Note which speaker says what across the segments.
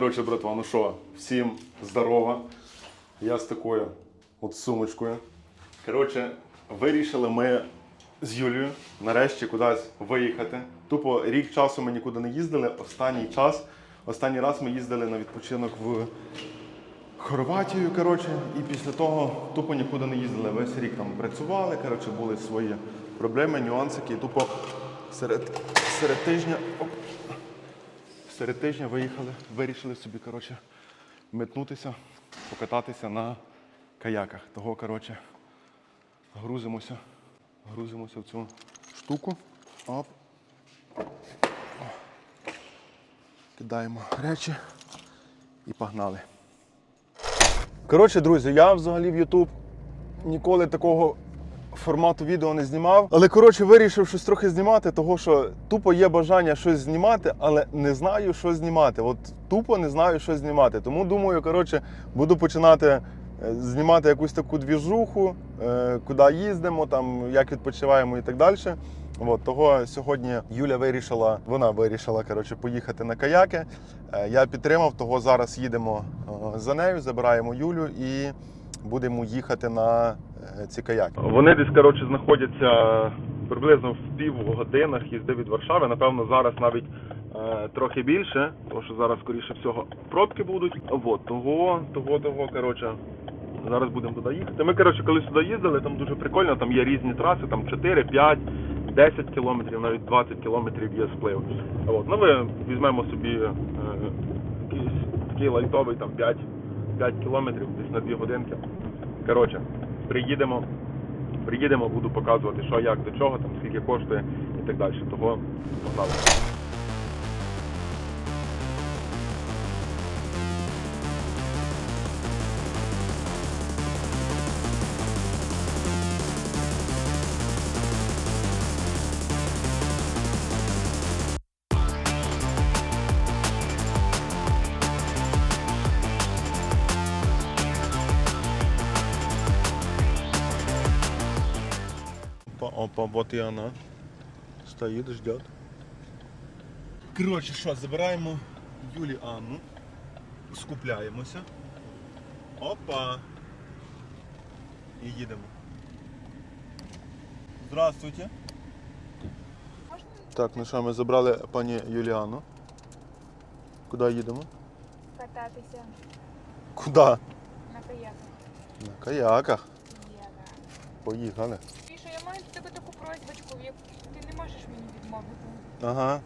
Speaker 1: коротше, братва, ну що, всім здорово. Я з такою от сумочкою. Коротше, вирішили ми з Юлією нарешті кудись виїхати. Тупо рік часу ми нікуди не їздили. Останній час, останній раз ми їздили на відпочинок в Хорватію, коротше, і після того тупо нікуди не їздили. Весь рік там працювали, коротше, були свої проблеми, нюансики. І тупо серед, серед тижня. Оп, серед тижня виїхали, вирішили собі, коротше, метнутися, покататися на каяках. Того, коротше, грузимося, грузимося в цю штуку. Оп. Кидаємо речі і погнали. Коротше, друзі, я взагалі в YouTube ніколи такого формату відео не знімав. Але коротше вирішив щось трохи знімати, того що тупо є бажання щось знімати, але не знаю, що знімати. От тупо не знаю, що знімати. Тому думаю, коротше, буду починати е, знімати якусь таку двіжуху, е, куди їздимо, там, як відпочиваємо і так далі. От, того сьогодні Юля вирішила, вона вирішила коротше, поїхати на каяки. Е, Я підтримав, того зараз їдемо за нею, забираємо Юлю і будемо їхати на е, ці каяки. Вони десь коротше знаходяться приблизно в півгодинах їзди від Варшави. Напевно, зараз навіть е, трохи більше, тому що зараз, скоріше всього, пробки будуть. От, того, того, того, коротше. Зараз будемо туди їхати. Ми, коротше, коли сюди їздили, там дуже прикольно, там є різні траси, там 4, 5, 10 кілометрів, навіть 20 кілометрів є сплив. От. Ну, ми візьмемо собі е, якийсь такий лайтовий там 5, 5 кілометрів, десь на 2 годинки. Коротше, приїдемо, приїдемо, буду показувати, що, як, до чого, там, скільки коштує і так далі. Того погнали. Опа, вот и она. Стоит, ждет. Коротше, що, забираємо Юлі Анну, скупляємося. Опа. І їдемо. Здравствуйте. Так, ну що, ми забрали пані Юліану. Куди їдемо?
Speaker 2: кататися
Speaker 1: Куди?
Speaker 2: на каяках.
Speaker 1: На каяках.
Speaker 2: Є,
Speaker 1: Поїхали.
Speaker 2: да. І що я маю до тебе таку просьбочку, яку ти не можеш мені відмовити.
Speaker 1: Ага.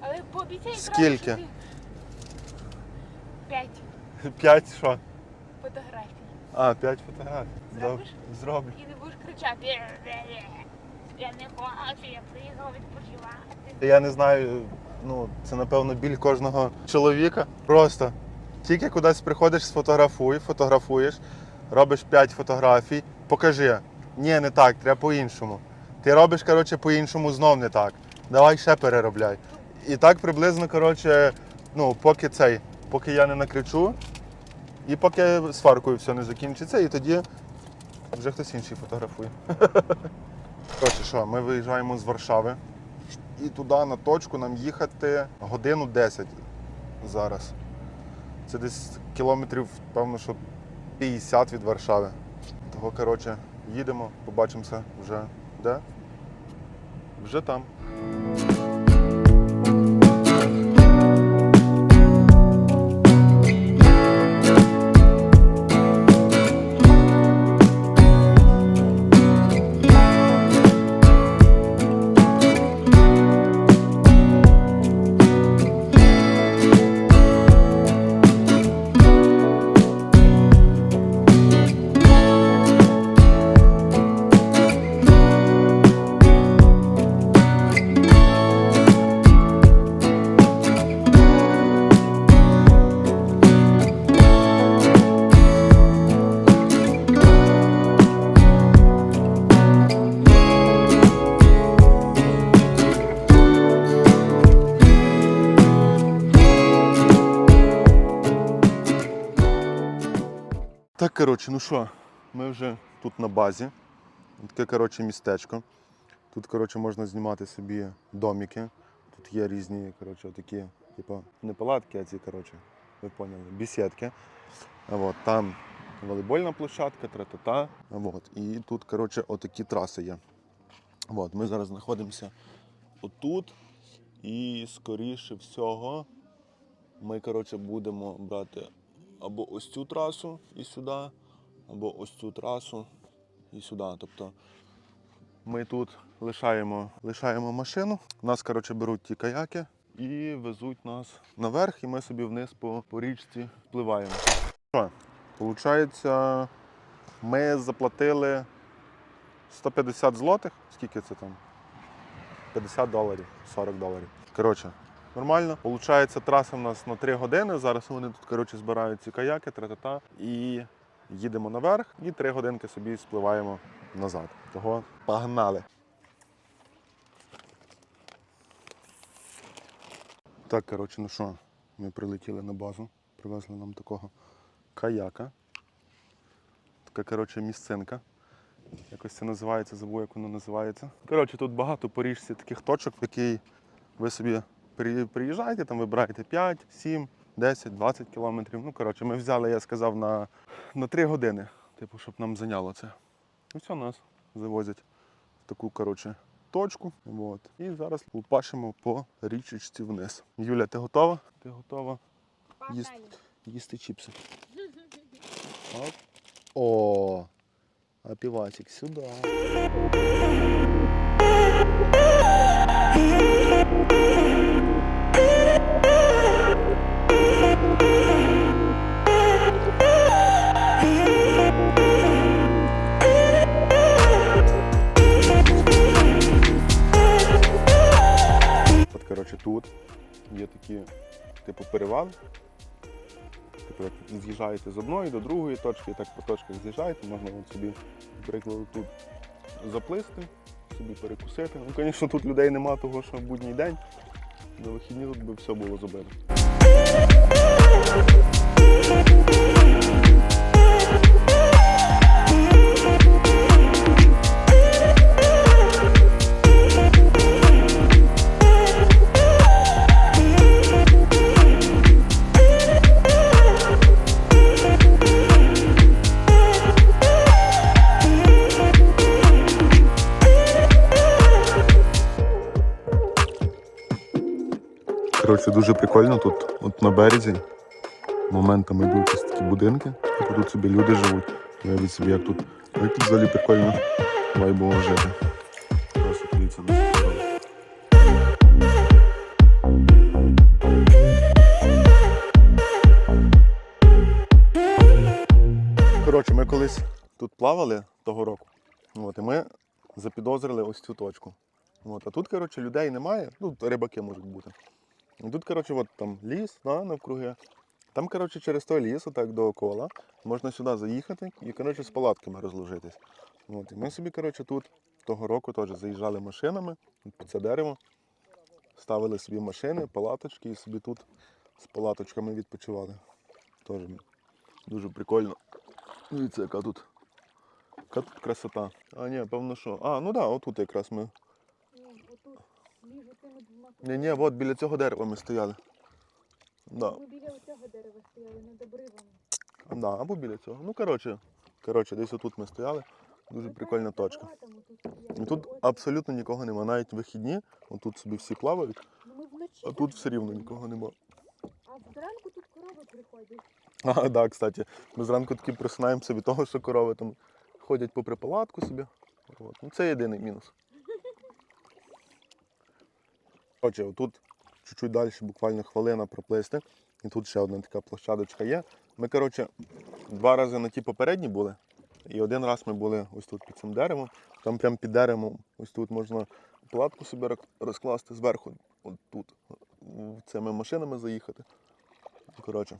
Speaker 2: Але пообіцяй
Speaker 1: Скільки?
Speaker 2: що ти... П'ять
Speaker 1: П'ять що?
Speaker 2: фотографій.
Speaker 1: А, п'ять фотографій.
Speaker 2: Зробиш?
Speaker 1: Доб- Зроблю.
Speaker 2: І не будеш кричати. Я не хочу, я приїхав відпочивати.
Speaker 1: Я не знаю, ну це напевно біль кожного чоловіка. Просто тільки кудись приходиш, сфотографуй, фотографуєш, робиш 5 фотографій, покажи. Ні, не так, треба по-іншому. Ти робиш, коротше, по-іншому знов не так. Давай ще переробляй. І так приблизно, коротше, ну, поки цей, поки я не накричу, і поки сваркою все не закінчиться, і тоді вже хтось інший фотографує. Коротше, що, ми виїжджаємо з Варшави. І туди на точку нам їхати годину 10 зараз. Це десь кілометрів, певно, що 50 від Варшави. Того, коротше, їдемо, побачимося вже де? Вже там. Так, коротше, ну що, ми вже тут на базі. Таке коротше, містечко. Тут коротше, можна знімати собі домики. Тут є різні, коротше, такі, типу, не палатки, а ці, коротше, ви поняли, бесідки. От, там волейбольна площадка, тра-та-та. От, і тут, коротше, отакі траси є. От, ми зараз знаходимося отут. І скоріше всього ми, коротше, будемо брати або ось цю трасу і сюди, або ось цю трасу і сюди. Тобто ми тут лишаємо, лишаємо машину. Нас, коротше, беруть ті каяки і везуть нас наверх, і ми собі вниз по, по річці впливаємо. Що? Получається, ми заплатили 150 злотих. Скільки це там? 50 доларів, 40 доларів. Коротше, нормально. Получається, траса в нас на 3 години. Зараз вони тут коротше, збирають ці каяки, тра-та-та. І їдемо наверх, і 3 годинки собі спливаємо назад. Того погнали. Так, коротше, ну що, ми прилетіли на базу, привезли нам такого каяка. Така, коротше, місцинка. Якось це називається, забув, як воно називається. Коротше, тут багато по річці таких точок, які ви собі при- приїжджаєте, там вибираєте 5, 7, 10, 20 кілометрів. Ну, коротше, ми взяли, я сказав, на, на 3 години, типу, щоб нам зайняло це. І все, нас завозять в таку, коротше, точку. От. І зараз лупашимо по річечці вниз. Юля, ти готова? Ти готова Їсти. їсти чіпси? Оп. О, а півасик сюди. Такі, типу, перевал. Типу, як з'їжджаєте з одної до другої точки, так по точках з'їжджаєте, можна от собі, наприклад, тут заплисти, собі перекусити. Ну, звісно, тут людей нема, того що в будній день. На вихідні тут би все було забито. Дуже прикольно тут, от на березі. Моментами йдуть ось такі будинки. Типу тут собі люди живуть. Уявіть собі, як тут. Як тут взагалі прикольно вайбово жити. Просто дивіться на. Коротше, ми колись тут плавали того року. От, і ми запідозрили ось цю точку. От, а тут, коротше, людей немає, ну, рибаки можуть бути. Тут, коротше, от там ліс, да, навкруги. Там, коротше, через той ліс, отак доокола, можна сюди заїхати і, коротше, з палатками розложитись. От, і ми собі, коротше, тут того року теж заїжджали машинами під це дерево, ставили собі машини, палаточки і собі тут з палаточками відпочивали. Теж дуже прикольно. Дивіться, яка тут. Яка тут красота. А, ні, певно, що. А, ну так, да, отут якраз ми.
Speaker 2: Отут, між цими двома
Speaker 1: Ні, ні, от біля цього дерева ми стояли. Да.
Speaker 2: Ми біля оцього дерева стояли над обривом.
Speaker 1: Да, або біля цього. Ну, коротше, коротше, десь отут ми стояли. Дуже прикольна точка.
Speaker 2: тут.
Speaker 1: І тут абсолютно нікого нема. Навіть вихідні, отут собі всі плавають,
Speaker 2: ну,
Speaker 1: а тут все рівно нікого нема.
Speaker 2: А зранку тут корови приходять.
Speaker 1: А, так, да, кстати, ми зранку таки просинаємося від того, що корови там ходять попри палатку собі. От. Ну, це єдиний мінус. Коротше, отут чуть-чуть далі, буквально хвилина проплисти. І тут ще одна така площадочка є. Ми, коротше, два рази на ті попередні були. І один раз ми були ось тут під цим деревом. Там прямо під деревом, ось тут можна палатку собі розкласти зверху, от тут, цими машинами заїхати. Коротше.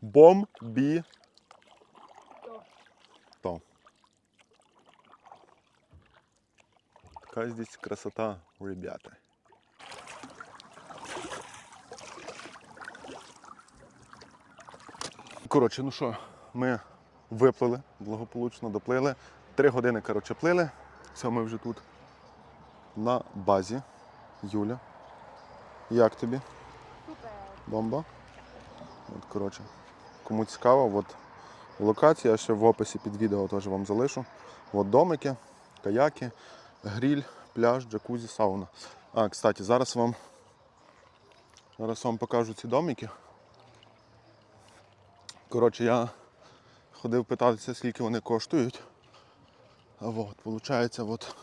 Speaker 1: Бомбі. То. Така здесь красота, ребята. Коротше, ну що, ми виплили, благополучно доплили. Три години, коротше, плили. Все, ми вже тут на базі. Юля. Як тобі?
Speaker 2: Супер.
Speaker 1: Бомба? От, коротше, кому цікаво, от локація, я ще в описі під відео теж вам залишу. От домики, каяки, гріль, пляж, джакузі, сауна. А, кстати, зараз вам, зараз вам покажу ці домики. Коротше, я ходив питатися, скільки вони коштують. А от, виходить, от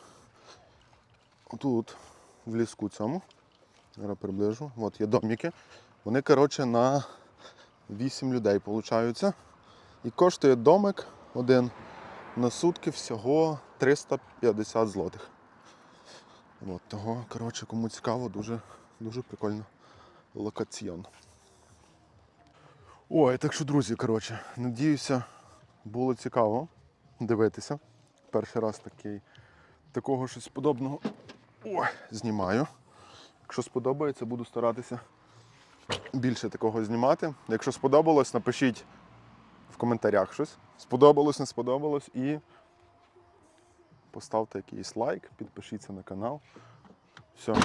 Speaker 1: тут, в ліску цьому, зараз приближу, от є домики. Вони, коротше, на 8 людей получаються. І коштує домик один на сутки всього 350 злотих. От того, коротше, кому цікаво, дуже, дуже прикольно локаціон. Ой, так що, друзі, коротше, надіюся, було цікаво дивитися. Перший раз такий, такого щось подобного ой, знімаю. Якщо сподобається, буду старатися більше такого знімати. Якщо сподобалось, напишіть в коментарях щось. Сподобалось, не сподобалось і поставте якийсь лайк, підпишіться на канал. Все,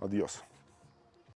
Speaker 1: адіос.